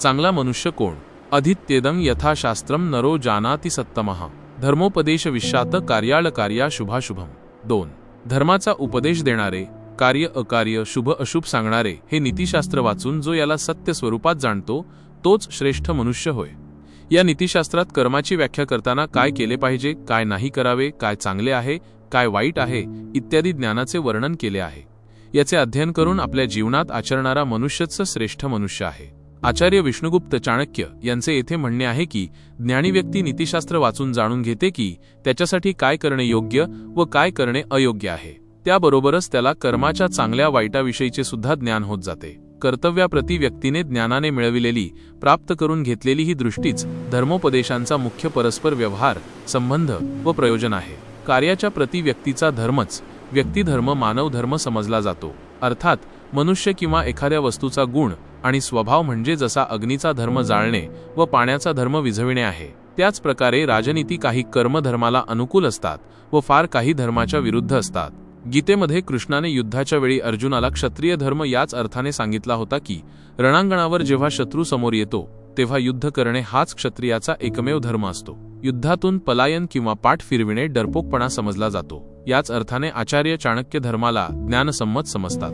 चांगला मनुष्य कोण? अधित्येदं यथाशास्त्रम नरो जानाति सत्तमः। धर्मोपदेश विश्वात कार्याळ कार्या शुभाशुभम। दोन धर्माचा उपदेश देणारे कार्य अकार्य शुभ अशुभ सांगणारे हे नीतिशास्त्र वाचून जो याला सत्य स्वरूपात जाणतो तोच श्रेष्ठ मनुष्य होय. या नीतिशास्त्रात कर्माची व्याख्या करताना काय केले पाहिजे काय नाही करावे काय चांगले आहे काय वाईट आहे इत्यादी ज्ञानाचे वर्णन केले आहे. याचे अध्ययन करून आपल्या जीवनात आचरणारा मनुष्यच श्रेष्ठ मनुष्य आहे. आचार्य विष्णुगुप्त चाणक्य यांचे येथे म्हणणे आहे की ज्ञानी व्यक्ती नीतिशास्त्र वाचून जाणून घेते की त्याच्यासाठी काय करणे योग्य व काय करणे अयोग्य आहे. त्याबरोबरच त्याला कर्माच्या चांगल्या वाईटाविषयीचे सुद्धा ज्ञान होत जाते. कर्तव्याप्रती व्यक्तीने ज्ञानाने मिळविलेली प्राप्त करून घेतलेली ही दृष्टीच धर्मोपदेशांचा मुख्य परस्पर व्यवहार संबंध व प्रयोजन आहे. कार्याच्या प्रती व्यक्तीचा धर्मच व्यक्तिधर्म मानवधर्म समजला जातो. अर्थात मनुष्य किंवा एखाद्या वस्तूचा गुण आणि स्वभाव म्हणजे जसा अग्नीचा धर्म जाळणे व पाण्याचा धर्म विझविणे आहे त्याच प्रकारे राजनीती काही कर्मधर्माला अनुकूल असतात व फार काही धर्माच्या विरुद्ध असतात. गीतेमध्ये कृष्णाने युद्धाच्या वेळी अर्जुनाला क्षत्रिय धर्म याच अर्थाने सांगितला होता की रणांगणावर जेव्हा शत्रू समोर येतो तेव्हा युद्ध करणे हाच क्षत्रियाचा एकमेव धर्म असतो. युद्धातून पलायन किंवा पाठ फिरविणे डरपोकपणा समजला जातो याच अर्थाने आचार्य चाणक्य धर्माला ज्ञानसंमत समजतात.